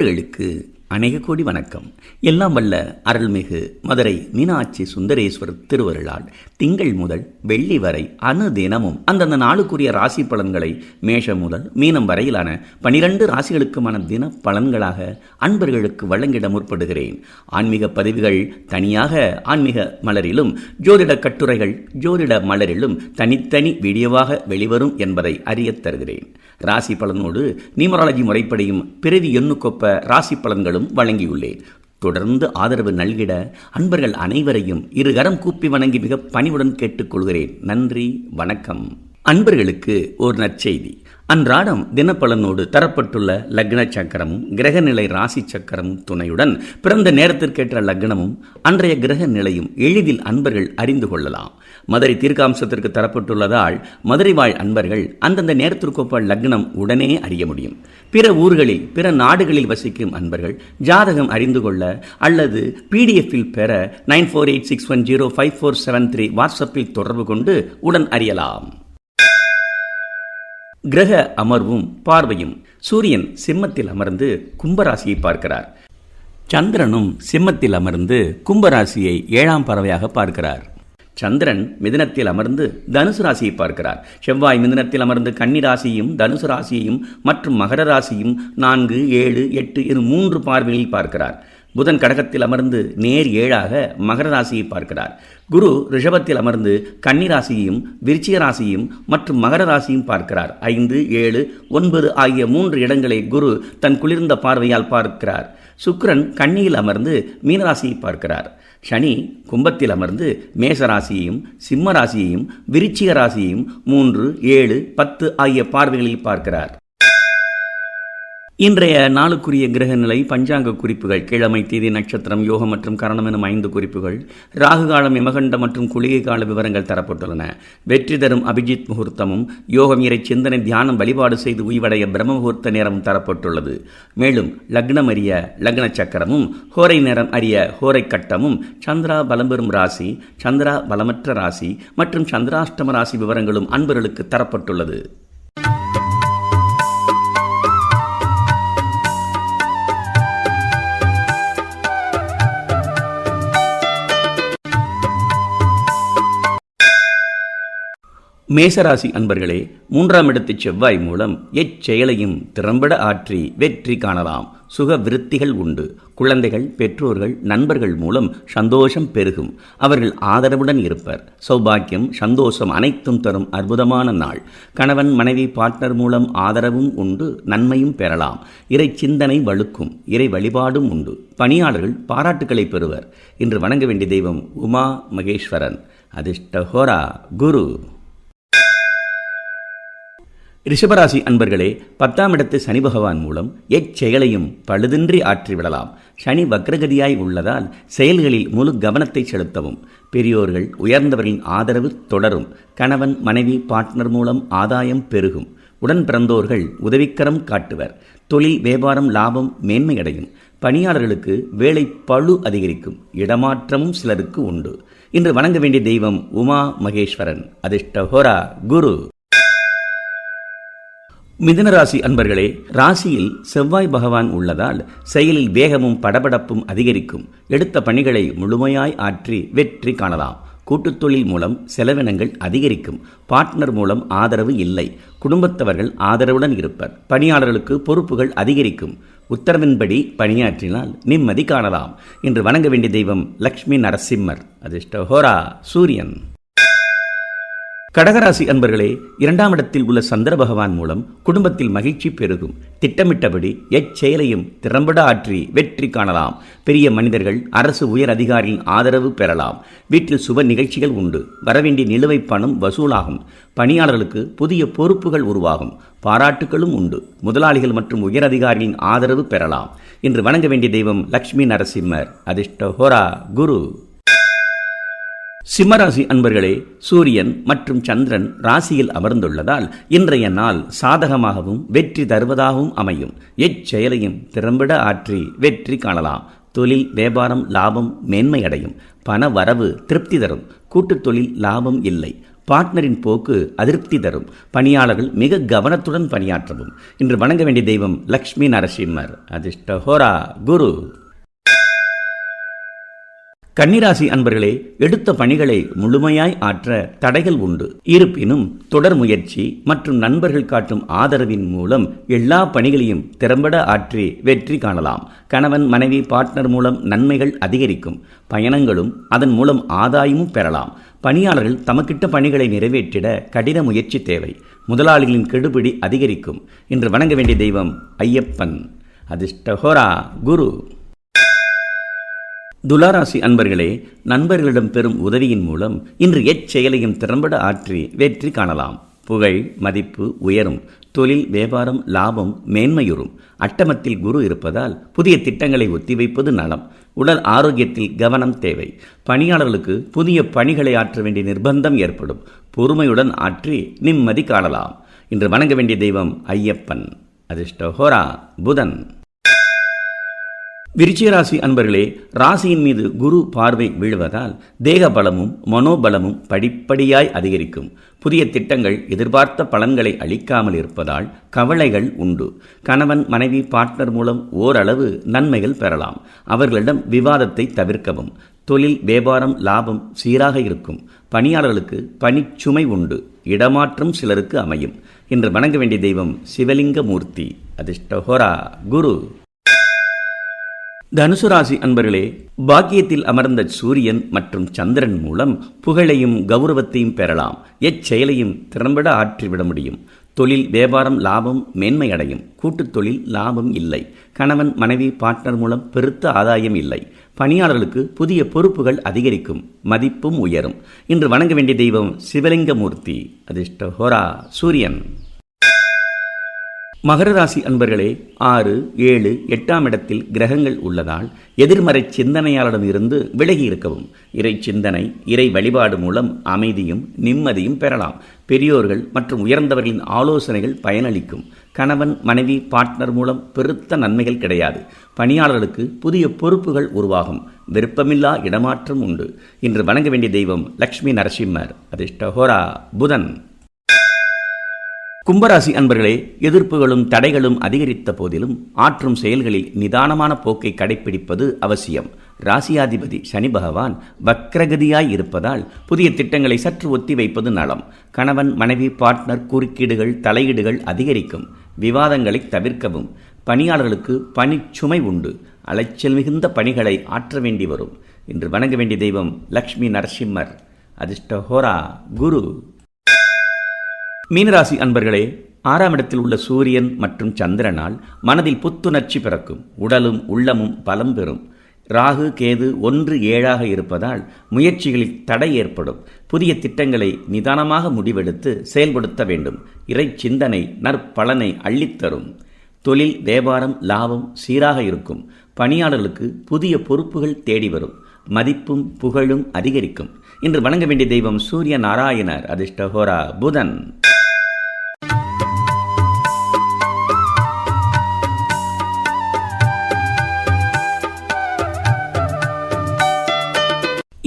நண்பர்களுக்கு அநேக கோடி வணக்கம். எல்லாம் வல்ல அருள்மிகு மதுரை மீனாட்சி சுந்தரேஸ்வரர் திருவருளால் திங்கள் முதல் வெள்ளி வரை அணு தினமும் அந்தந்த நாளுக்குரிய ராசி பலன்களை மேஷம் முதல் மீனம் வரையிலான பனிரெண்டு ராசிகளுக்குமான தின பலன்களாக அன்பர்களுக்கு வழங்கிட முற்படுகிறேன். ஆன்மீக பதிவுகள் தனியாக ஆன்மீக மலரிலும் ஜோதிட கட்டுரைகள் ஜோதிட மலரிலும் தனித்தனி வீடியோவாக வெளிவரும் என்பதை அறியத் தருகிறேன். ராசி பலனோடு நியூமராலஜி முறைப்படியும் பிறவி எண்ணுக்கொப்ப ராசி பலன்களும் வழங்கியுள்ளேன். தொடர்ந்து ஆதரவு நல்கிட அன்பர்கள் அனைவரையும் இருகரம் கூப்பி வணங்கி மிக பணிவுடன் கேட்டுக்கொள்கிறேன் நன்றி வணக்கம். அன்பர்களுக்கு ஒரு நற்செய்தி. அன்றாடம் தினப்பலனோடு தரப்பட்டுள்ள லக்ன சக்கரமும் கிரகநிலை ராசி சக்கரமும் துணையுடன் பிறந்த நேரத்திற்கேற்ற லக்னமும் அன்றைய கிரக நிலையும் எளிதில் அன்பர்கள் அறிந்து கொள்ளலாம். மதுரை தீர்க்காம்சத்திற்கு தரப்பட்டுள்ளதால் மதுரை வாழ் அன்பர்கள் அந்தந்த நேரத்திற்கொப்ப லக்னம் உடனே அறிய முடியும். பிற ஊர்களில் பிற நாடுகளில் வசிக்கும் அன்பர்கள் ஜாதகம் அறிந்து கொள்ள அல்லது பிடிஎஃப்பில் பெற nine four eight six one zero five four seven three வாட்ஸ்அப்பில் தொடர்பு கொண்டு உடன் அறியலாம். கிரக அமர்வும் பார்வையும் சூரியன் சிம்மத்தில் அமர்ந்து கும்பராசியை பார்க்கிறார். சந்திரனும் சிம்மத்தில் அமர்ந்து கும்பராசியை ஏழாம் பறவையாக பார்க்கிறார். சந்திரன் மிதனத்தில் அமர்ந்து தனுசு ராசியை பார்க்கிறார். செவ்வாய் மிதனத்தில் அமர்ந்து கன்னி ராசியும் தனுசு ராசியையும் மற்றும் மகர ராசியும் நான்கு ஏழு எட்டு என மூன்று பார்வைகளில் பார்க்கிறார். புதன் கடகத்தில் அமர்ந்து நேர் ஏழாக மகர ராசியை பார்க்கிறார். குரு ரிஷபத்தில் அமர்ந்து கன்னி ராசியையும் விருச்சிக ராசியும் மற்றும் மகர ராசியும் பார்க்கிறார். ஐந்து ஏழு ஒன்பது ஆகிய மூன்று இடங்களை குரு தன் குளிர்ந்த பார்வையால் பார்க்கிறார். சுக்கரன் கன்னியில் அமர்ந்து மீனராசியை பார்க்கிறார். சனி கும்பத்தில் அமர்ந்து மேசராசியையும் சிம்ம ராசியையும் விருச்சிக ராசியையும் மூன்று ஏழு பத்து ஆகிய பார்வைகளில் பார்க்கிறார். இன்றைய நாளுக்குரிய கிரக நிலை பஞ்சாங்க குறிப்புகள் கிழமை தேதி நட்சத்திரம் யோகம் மற்றும் கரணம் எனும் ஐந்து குறிப்புகள் ராகு காலம் இமகண்ட மற்றும் குளிகை கால விவரங்கள் தரப்பட்டுள்ளன. வெற்றி தரும் அபிஜித் முகூர்த்தமும் யோகம் இறை சிந்தனை தியானம் வழிபாடு செய்து உய்வடைய பிரம்ம முகூர்த்த நேரமும் தரப்பட்டுள்ளது. மேலும் லக்னம் அறிய லக்ன சக்கரமும் ஹோரை நேரம் அறிய ஹோரை கட்டமும் சந்திரா பலம் பெறும் ராசி சந்திரா பலமற்ற ராசி மற்றும் சந்திராஷ்டம ராசி விவரங்களும் அன்பர்களுக்கு தரப்பட்டுள்ளது. மேசராசி அன்பர்களே மூன்றாம் இடத்து செவ்வாய் மூலம் எச்செயலையும் திறம்பட ஆற்றி வெற்றி காணலாம். சுக விருத்திகள் உண்டு. குழந்தைகள் பெற்றோர்கள் நண்பர்கள் மூலம் சந்தோஷம் பெருகும். அவர்கள் ஆதரவுடன் இருப்பர். சௌபாக்கியம் சந்தோஷம் அனைத்தும் தரும் அற்புதமான நாள். கணவன் மனைவி பார்ட்னர் மூலம் ஆதரவும் உண்டு நன்மையும் பெறலாம். இறை சிந்தனை வழுக்கும் இறை வழிபாடும் உண்டு. பணியாளர்கள் பாராட்டுக்களை பெறுவர். இன்று வணங்க வேண்டிய தெய்வம் உமா மகேஸ்வரன். அதிர்ஷ்டஹோரா குரு. ரிஷபராசி அன்பர்களே பத்தாம் இடத்து சனி பகவான் மூலம் எச்செயலையும் பழுதின்றி ஆற்றிவிடலாம் சனி வக்ரகதியாய் உள்ளதால் செயல்களில் முழு கவனத்தை செலுத்தவும். பெரியோர்கள் உயர்ந்தவர்களின் ஆதரவு தொடரும். கணவன் மனைவி பார்ட்னர் மூலம் ஆதாயம் பெருகும். உடன் பிறந்தோர்கள் உதவிக்கரம் காட்டுவர். தொழில் வியாபாரம் லாபம் மேன்மையடையும். பணியாளர்களுக்கு வேலை பழு அதிகரிக்கும். இடமாற்றமும் சிலருக்கு உண்டு. இன்று வணங்க வேண்டிய தெய்வம் உமா மகேஸ்வரன். அதிர்ஷ்டஹோரா குரு. மிதுனராசி அன்பர்களே ராசியில் செவ்வாய் பகவான் உள்ளதால் செயலில் வேகமும் படபடப்பும் அதிகரிக்கும். எடுத்த பணிகளை முழுமையாய் ஆற்றி வெற்றி காணலாம். கூட்டுத்தொழில் மூலம் செலவினங்கள் அதிகரிக்கும். பார்ட்னர் மூலம் ஆதரவு இல்லை. குடும்பத்தவர்கள் ஆதரவுடன் இருப்பர். பணியாளர்களுக்கு பொறுப்புகள் அதிகரிக்கும். உத்தரவின்படி பணியாற்றினால் நிம்மதி காணலாம். என்று வணங்க வேண்டிய தெய்வம் லக்ஷ்மி நரசிம்மர். அதிர்ஷ்ட ஹோரா சூரியன். கடகராசி அன்பர்களே இரண்டாம் இடத்தில் உள்ள சந்திர பகவான் மூலம் குடும்பத்தில் மகிழ்ச்சி பெருகும். திட்டமிட்டபடி எச்செயலையும் திறம்பட ஆற்றி வெற்றி காணலாம். பெரிய மனிதர்கள் அரசு உயர் அதிகாரியின் ஆதரவு பெறலாம். வீட்டில் சுப நிகழ்ச்சிகள் உண்டு. வரவேண்டிய நிலுவை பணம் வசூலாகும். பணியாளர்களுக்கு புதிய பொறுப்புகள் உருவாகும். பாராட்டுகளும் உண்டு. முதலாளிகள் மற்றும் உயர் அதிகாரியின் ஆதரவு பெறலாம். இன்று வணங்க வேண்டிய தெய்வம் லக்ஷ்மி நரசிம்மர். அதிர்ஷ்ட ஹோரா குரு. சிம்மராசி அன்பர்களே சூரியன் மற்றும் சந்திரன் ராசியில் அமர்ந்துள்ளதால் இன்றைய நாள் சாதகமாகவும் வெற்றி தருவதாகவும் அமையும். எச்செயலையும் திறம்பட ஆற்றி வெற்றி காணலாம். தொழில் வியாபாரம் லாபம் மேன்மையடையும். பண வரவு திருப்தி தரும். கூட்டுத் தொழில் லாபம் இல்லை. பார்ட்னரின் போக்கு அதிருப்தி தரும். பணியாளர்கள் மிக கவனத்துடன் பணியாற்றவும். இன்று வணங்க வேண்டிய தெய்வம் லக்ஷ்மி நரசிம்மர். அதிர்ஷ்ட ஹோரா குரு. கன்னிராசி அன்பர்களே எடுத்த பணிகளை முழுமையாய் ஆற்ற தடைகள் உண்டு. இருப்பினும் தொடர் முயற்சி மற்றும் நண்பர்கள் காட்டும் ஆதரவின் மூலம் எல்லா பணிகளையும் திறம்பட ஆற்றி வெற்றி காணலாம். கணவன் மனைவி பார்ட்னர் மூலம் நன்மைகள் அதிகரிக்கும். பயணங்களும் அதன் மூலம் ஆதாயமும் பெறலாம். பணியாளர்கள் தமக்கிட்ட பணிகளை நிறைவேற்றிட கடின முயற்சி தேவை. முதலாளிகளின் கெடுபிடி அதிகரிக்கும். இன்று வணங்க வேண்டிய தெய்வம் ஐயப்பன். அதிர்ஷ்டஹோரா குரு. துலாராசி அன்பர்களே நண்பர்களிடம் பெறும் உதவியின் மூலம் இன்று எச்செயலையும் திறம்பட ஆற்றி வெற்றி காணலாம். புகழ் மதிப்பு உயரும். தொழில் வியாபாரம் லாபம் மேன்மையுறும். அட்டமத்தில் குரு இருப்பதால் புதிய திட்டங்களை ஒத்திவைப்பது நலம். உடல் ஆரோக்கியத்தில் கவனம் தேவை. பணியாளர்களுக்கு புதிய பணிகளை ஆற்ற வேண்டிய நிர்பந்தம் ஏற்படும். பொறுமையுடன் ஆற்றி நிம்மதி காணலாம். இன்று வணங்க வேண்டிய தெய்வம் ஐயப்பன். அதிர்ஷ்டஹோரா புதன். விருச்சிகராசி அன்பர்களே ராசியின் மீது குரு பார்வை விழுவதால் தேக பலமும் மனோபலமும் படிப்படியாய் அதிகரிக்கும். புதிய திட்டங்கள் எதிர்பார்த்த பலன்களை அளிக்காமல் இருப்பதால் கவலைகள் உண்டு. கணவன் மனைவி பார்ட்னர் மூலம் ஓரளவு நன்மைகள் பெறலாம். அவர்களிடம் விவாதத்தை தவிர்க்கவும். தொழில் வியாபாரம் லாபம் சீராக இருக்கும். பணியாளர்களுக்கு பணிச்சுமை உண்டு. இடமாற்றம் சிலருக்கு அமையும். இன்று வணங்க வேண்டிய தெய்வம் சிவலிங்க மூர்த்தி அதிர்ஷ்டஹோரா குரு. தனுசு ராசி அன்பர்களே பாக்கியத்தில் அமர்ந்த சூரியன் மற்றும் சந்திரன் மூலம் புகழையும் கௌரவத்தையும் பெறலாம். எச்செயலையும் திறம்பட ஆற்றிவிட முடியும். தொழில் வியாபாரம் லாபம் மேன்மை அடையும். கூட்டுத் தொழில் லாபம் இல்லை. கணவன் மனைவி பார்ட்னர் மூலம் பெருத்த ஆதாயம் இல்லை. பணியாளர்களுக்கு புதிய பொறுப்புகள் அதிகரிக்கும். மதிப்பும் உயரும். இன்று வணங்க வேண்டிய தெய்வம் சிவலிங்கமூர்த்தி. அதிர்ஷ்ட ஹோரா சூரியன். மகர ராசி அன்பர்களே ஆறு ஏழு எட்டாம் இடத்தில் கிரகங்கள் உள்ளதால் எதிர்மறை சிந்தனையாளரிடம் இருந்து விலகி இருக்கவும். இறை சிந்தனை இறை வழிபாடு மூலம் அமைதியும் நிம்மதியும் பெறலாம். பெரியோர்கள் மற்றும் உயர்ந்தவர்களின் ஆலோசனைகள் பயனளிக்கும். கணவன் மனைவி பார்ட்னர் மூலம் பெருத்த நன்மைகள் கிடையாது. பணியாளர்களுக்கு புதிய பொறுப்புகள் உருவாகும். விருப்பமில்லா இடமாற்றம் உண்டு. இன்று வணங்க வேண்டிய தெய்வம் லக்ஷ்மி நரசிம்மர். அதிர்ஷ்டஹோரா புதன். கும்பராசி அன்பர்களே எதிர்ப்புகளும் தடைகளும் அதிகரித்த போதிலும் ஆற்றும் செயல்களில் நிதானமான போக்கை கடைபிடிப்பது அவசியம். ராசியாதிபதி சனி பகவான் வக்ரகதியாய் இருப்பதால் புதிய திட்டங்களை சற்று ஒத்தி வைப்பது நலம். கணவன் மனைவி பார்ட்னர் குறுக்கீடுகள் தலையீடுகள் அதிகரிக்கும். விவாதங்களை தவிர்க்கவும். பணியாளர்களுக்கு பணிச்சுமை உண்டு. அலைச்சல் மிகுந்த பணிகளை ஆற்ற வேண்டி வரும். இன்று வணங்க வேண்டிய தெய்வம் லக்ஷ்மி நரசிம்மர். அதிர்ஷ்டஹோரா குரு. மீனராசி அன்பர்களே ஆறாம் இடத்தில் உள்ள சூரியன் மற்றும் சந்திரனால் மனதில் புத்துணர்ச்சி பிறக்கும். உடலும் உள்ளமும் பலம் பெறும். ராகு கேது ஒன்று ஏழாக இருப்பதால் முயற்சிகளில் தடை ஏற்படும். புதிய திட்டங்களை நிதானமாக முடிவெடுத்து செயல்படுத்த வேண்டும். இறை சிந்தனை நற்பலனை அள்ளித்தரும். தொழில் வியாபாரம் லாபம் சீராக இருக்கும். பணியாளர்களுக்கு புதிய பொறுப்புகள் தேடி வரும். மதிப்பும் புகழும் அதிகரிக்கும். இன்று வணங்க வேண்டிய தெய்வம் சூரிய நாராயணர் அதிர்ஷ்டஹோரா புதன்.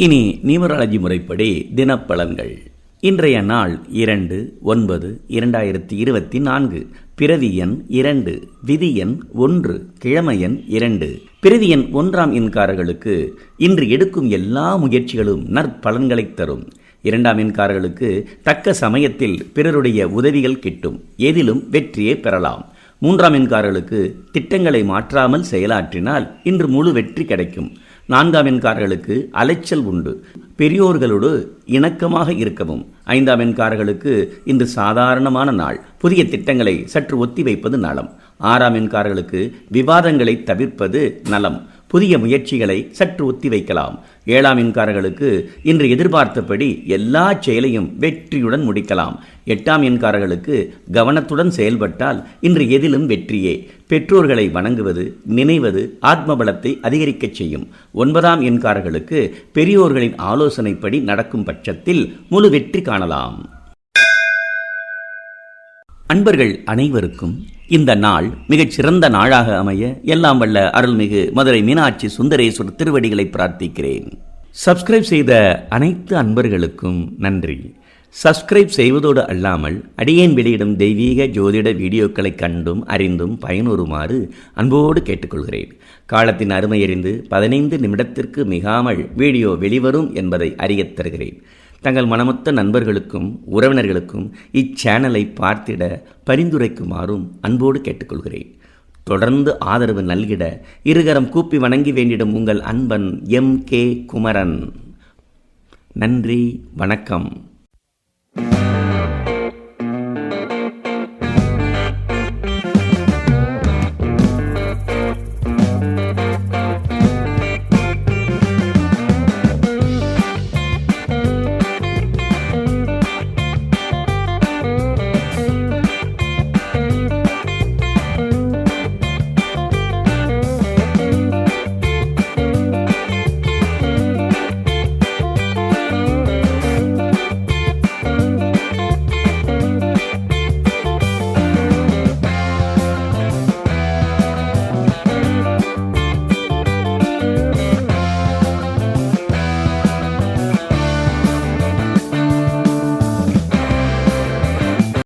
இனி நியூமராலஜி முறைப்படி தினப்பலன்கள். இன்றைய நாள் இரண்டு ஒன்பது இரண்டாயிரத்தி இருபத்தி நான்கு. பிறவி எண் இரண்டு விதி எண் ஒன்று கிழமை எண் இரண்டு. பிறவி எண் ஒன்றாம் எண்காரர்களுக்கு இன்று எடுக்கும் எல்லா முயற்சிகளும் நற்பலன்களை தரும். இரண்டாம் எண்காரர்களுக்கு தக்க சமயத்தில் பிறருடைய உதவிகள் கிட்டும். எதிலும் வெற்றியை பெறலாம். மூன்றாம் எண்காரர்களுக்கு திட்டங்களை மாற்றாமல் செயலாற்றினால் இன்று முழு வெற்றி கிடைக்கும். நான்காம் எண்காரர்களுக்கு அலைச்சல் உண்டு. பெரியோர்களோடு இணக்கமாக இருக்கவும். ஐந்தாம் எண்காரர்களுக்கு இன்று சாதாரணமான நாள். புதிய திட்டங்களை சற்று ஒத்தி வைப்பது நலம். ஆறாம் எண்காரர்களுக்கு விவாதங்களை தவிர்ப்பது நலம். புதிய முயற்சிகளை சற்று ஒத்திவைக்கலாம். ஏழாம் எண்காரர்களுக்கு இன்று எதிர்பார்த்தபடி எல்லா செயலையும் வெற்றியுடன் முடிக்கலாம். எட்டாம் எண்காரர்களுக்கு கவனத்துடன் செயல்பட்டால் இன்று எதிலும் வெற்றியே. பெற்றோர்களை வணங்குவது நினைவது ஆத்ம பலத்தை அதிகரிக்கச் செய்யும். ஒன்பதாம் எண்காரர்களுக்கு பெரியோர்களின் ஆலோசனைப்படி நடக்கும் பட்சத்தில் முழு வெற்றி காணலாம். அன்பர்கள் அனைவருக்கும் இந்த நாள் மிகச் சிறந்த நாளாக அமைய எல்லாம் வல்ல அருள்மிகு மதுரை மீனாட்சி சுந்தரேஸ்வர் திருவடிகளை பிரார்த்திக்கிறேன். சப்ஸ்கிரைப் செய்த அனைத்து அன்பர்களுக்கும் நன்றி. சப்ஸ்கிரைப் செய்வதோடு அல்லாமல் அடியேன் வெளியிடும் தெய்வீக ஜோதிட வீடியோக்களை கண்டும் அறிந்தும் பயனுறுமாறு அன்போடு கேட்டுக்கொள்கிறேன். காலத்தின் அருமை அறிந்து பதினைந்து நிமிடத்திற்கு மிகாமல் வீடியோ வெளிவரும் என்பதை அறியத் தருகிறேன். தங்கள் மனமொத்த நண்பர்களுக்கும் உறவினர்களுக்கும் இச்சேனலை பார்த்திட பரிந்துரைக்குமாறும் அன்போடு கேட்டுக்கொள்கிறேன். தொடர்ந்து ஆதரவு நல்கிட இருகரம் கூப்பி வணங்கி வேண்டிடும் உங்கள் அன்பன் எம். கே. குமரன். நன்றி வணக்கம்.